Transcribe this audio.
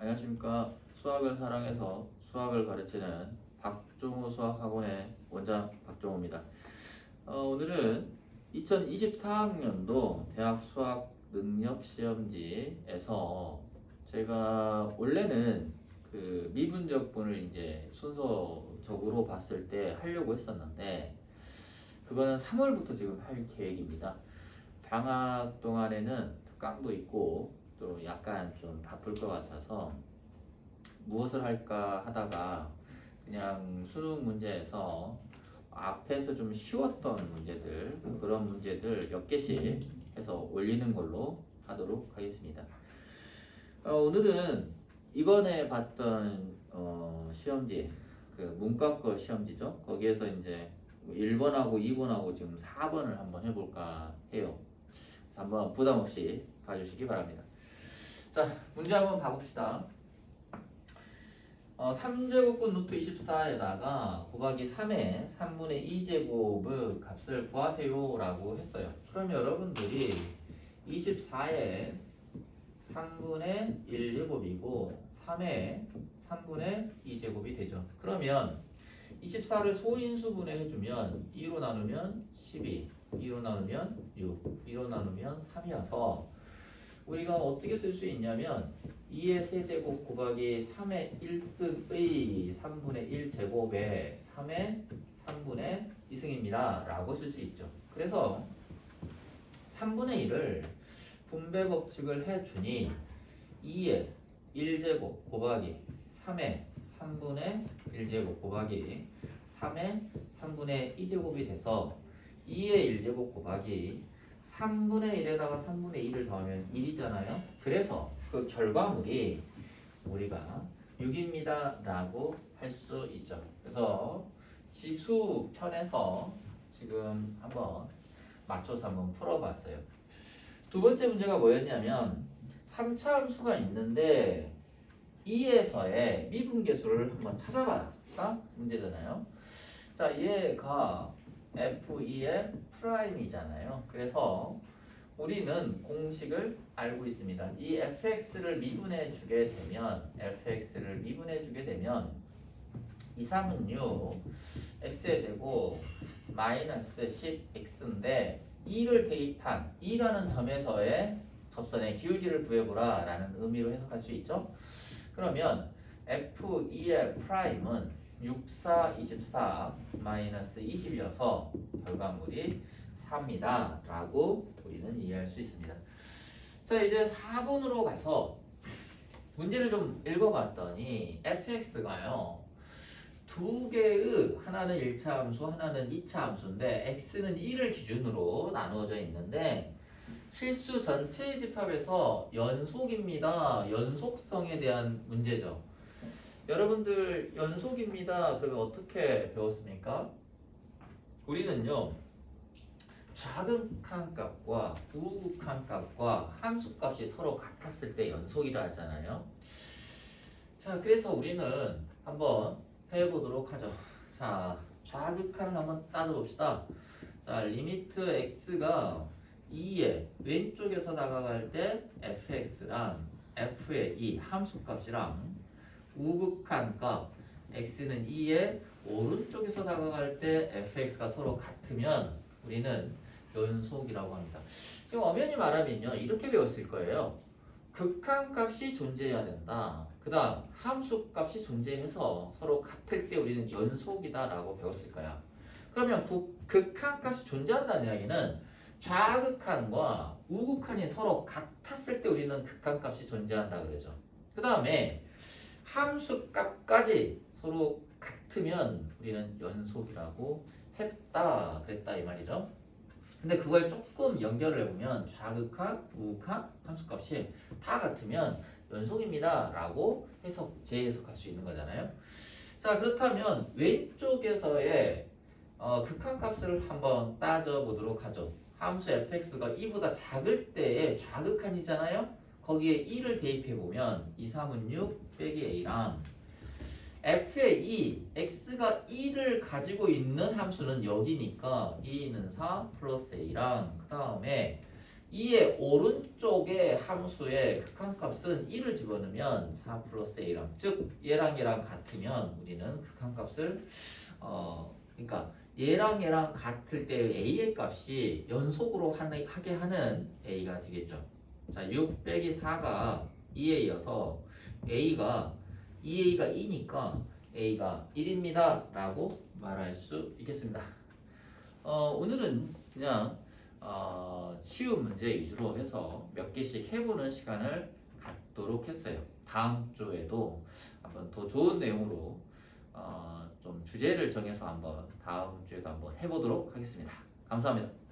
안녕하십니까. 수학을 사랑해서 수학을 가르치는 박종호 수학학원의 원장 박종호입니다. 어, 오늘은 2024학년도 대학 수학 능력 시험지에서 제가 원래는 그 미분적분을 이제 순서적으로 봤을 때 하려고 했었는데 그거는 3월부터 지금 할 계획입니다. 방학 동안에는 특강도 있고 또 약간 좀 바쁠 것 같아서 무엇을 할까 하다가 그냥 수능 문제에서 앞에서 좀 쉬웠던 문제들 그런 문제들 몇 개씩 해서 올리는 걸로 하도록 하겠습니다. 어, 오늘은 이번에 봤던 어, 시험지 그 문과거 시험지죠. 거기에서 이제 1번하고 2번하고 지금 4번을 한번 해볼까 해요. 그래서 한번 부담 없이 봐주시기 바랍니다. 자, 문제 한번 봐봅시다. 어, 3제곱근 루트 24에다가 곱하기 3의 3분의 2제곱의 값을 구하세요 라고 했어요. 그럼 여러분들이 24의 3분의 1제곱이고 3의 3분의 2제곱이 되죠. 그러면 24를 소인수 분해 해주면 2로 나누면 12, 2로 나누면 6, 2로 나누면 3이어서 우리가 어떻게 쓸 수 있냐면 2의 세제곱 곱하기 3의 1승의 3분의 1제곱에 3의 3분의 2승입니다. 라고 쓸 수 있죠. 그래서 3분의 1을 분배 법칙을 해주니 2의 1제곱 곱하기 3의 3분의 1제곱 곱하기 3의 3분의 2제곱이 돼서 2의 1제곱 곱하기 3분의 1에다가 3분의 2를 더하면 1이잖아요. 그래서 그 결과물이 우리가 6입니다. 라고 할 수 있죠. 그래서 지수 편에서 지금 한번 맞춰서 한번 풀어봤어요. 두 번째 문제가 뭐였냐면 3차 함수가 있는데 2에서의 미분계수를 한번 찾아봐라. 가 문제잖아요. 자, 얘가 F2의 프라임이잖아요. 그래서 우리는 공식을 알고 있습니다. 이 fx를 미분해 주게 되면 fx를 미분해 주게 되면 2, 3은 6 x의 제곱 마이너스 10x인데 2를 대입한 2라는 점에서의 접선의 기울기를 구해보라 라는 의미로 해석할 수 있죠. 그러면 f2의 프라임은 6, 4, 24 마이너스 20이어서 결과물이 3이다 라고 우리는 이해할 수 있습니다. 자 이제 4번으로 가서 문제를 좀 읽어봤더니 fx가요 두 개의 하나는 1차 함수 하나는 2차 함수인데 x는 2를 기준으로 나누어져 있는데 실수 전체의 집합에서 연속입니다. 연속성에 대한 문제죠. 여러분들 연속입니다. 그러면 어떻게 배웠습니까? 우리는요. 좌극한 값과 우극한 값과 함수 값이 서로 같았을 때 연속이라 하잖아요. 자, 그래서 우리는 한번 해보도록 하죠. 자, 좌극한을 한번 따져봅시다. 자, 리미트 x가 2의 왼쪽에서 다가갈 때 fx랑 f의 이 함수 값이랑 우극한 값 x는 2의 오른쪽에서 다가갈 때 fx가 서로 같으면 우리는 연속이라고 합니다. 지금 엄연히 말하면요 이렇게 배웠을 거예요. 극한 값이 존재해야 된다. 그 다음 함수 값이 존재해서 서로 같을 때 우리는 연속이다 라고 배웠을 거야. 그러면 구, 극한 값이 존재한다는 이야기는 좌극한과 우극한이 서로 같았을 때 우리는 극한 값이 존재한다 그러죠. 그 다음에 함수 값까지 서로 같으면 우리는 연속이라고 했다. 그랬다 이 말이죠. 근데 그걸 조금 연결을 해보면 좌극한, 우극한 함수값이 다 같으면 연속입니다 라고 해석, 재해석할 수 있는 거잖아요. 자 그렇다면 왼쪽에서의 어, 극한값을 한번 따져보도록 하죠. 함수 fx가 2보다 작을 때의 좌극한이잖아요 거기에 2를 대입해 보면 2, 3은 6 빼기 a랑 f의 2, x가 2를 가지고 있는 함수는 여기니까 2는 4 플러스 a랑 그 다음에 이의 오른쪽에 함수의 극한값은 1을 집어넣으면 4 플러스 a랑 즉 얘랑 얘랑 같으면 우리는 극한값을 어 그러니까 얘랑 얘랑 같을 때 a의 값이 연속으로 하게 하는 a가 되겠죠. 자, 6 빼기 4가 2a여서 a가 2a가 2니까 a가 1입니다. 라고 말할 수 있겠습니다. 어, 오늘은 그냥 어, 쉬운 문제 위주로 해서 몇 개씩 해보는 시간을 갖도록 했어요. 다음 주에도 한번 더 좋은 내용으로 어, 좀 주제를 정해서 한번 다음 주에도 한번 해보도록 하겠습니다. 감사합니다.